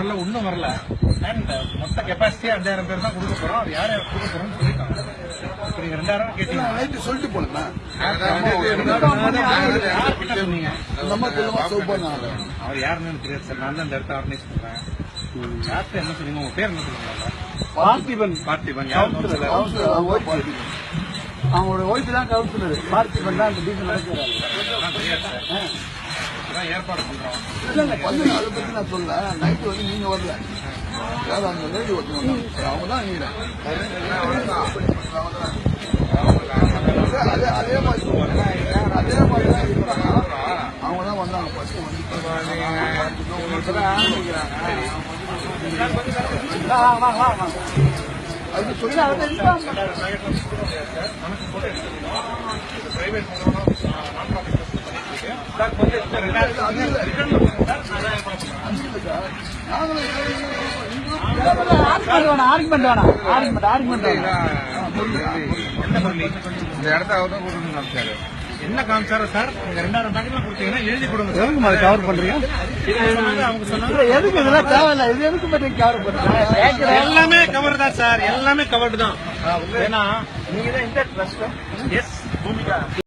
வரல ஒண்ணும் வரல. அண்ட் மொத்த கெப்பாசிட்டி அஞ்சாயிரம் பேர் தான் கொடுக்க போறோம். அது யார் யார் கொடுக்க போறோம்னு சொல்லிட்டாங்க. இப்ப ரெண்டாயிரம் கேட்டீங்க. சொல்லிட்டு யார்கிட்ட சொன்னீங்க? அவர் யாருன்னு தெரியாது சார். நான் தான் இந்த இடத்த ஆர்கனைஸ் பண்றேன். யார்கிட்ட என்ன சொன்னீங்க? உங்க பேர் என்ன சொல்லுங்க? பார்த்திபன். பார்த்திபன். யார் கவுன்சிலர்? அவங்களோட ஒய்ஃப் தான் கவுன்சிலர். பார்த்திபன் தான் அந்த டீசல் நடக்கிறாரு தெரியாது சார். அதான் ஏற்பாடு பண்றோம் வந்து அதை பத்தி நான் சொல்ல நைட்டு வந்து நீங்க வரல வேற அந்த லேடி ஒருத்தவங்க அவங்க தான் நீங்க அதே அதே மாதிரி. அதே மாதிரி தான் இருக்கிறாங்க. அவங்க தான் வந்தாங்க ஃபர்ஸ்ட் வந்து அது சொல்லி அது ஆர்குமெண்ட் வேணாம் ஆர்குமெண்ட் ஆர்குமெண்ட் என்ன இந்த இடத்த அவர் தான் கொடுக்கணும் காமிச்சாரு என்ன காமிச்சாரு சார் நீங்க ரெண்டாயிரம் பேக்கெட்லாம் கொடுத்தீங்கன்னா எழுதி கொடுங்க சார் எதுக்கு மாதிரி கவர் பண்றீங்க அவங்க சொன்னாங்க எதுக்கு இதெல்லாம் தேவையில்ல இது எதுக்கு பற்றி கவர் பண்றீங்க எல்லாமே கவர் தான் சார் எல்லாமே கவர்டு தான் ஏன்னா நீங்க தான் இந்த ட்ரஸ்ட் எஸ் பூமிகா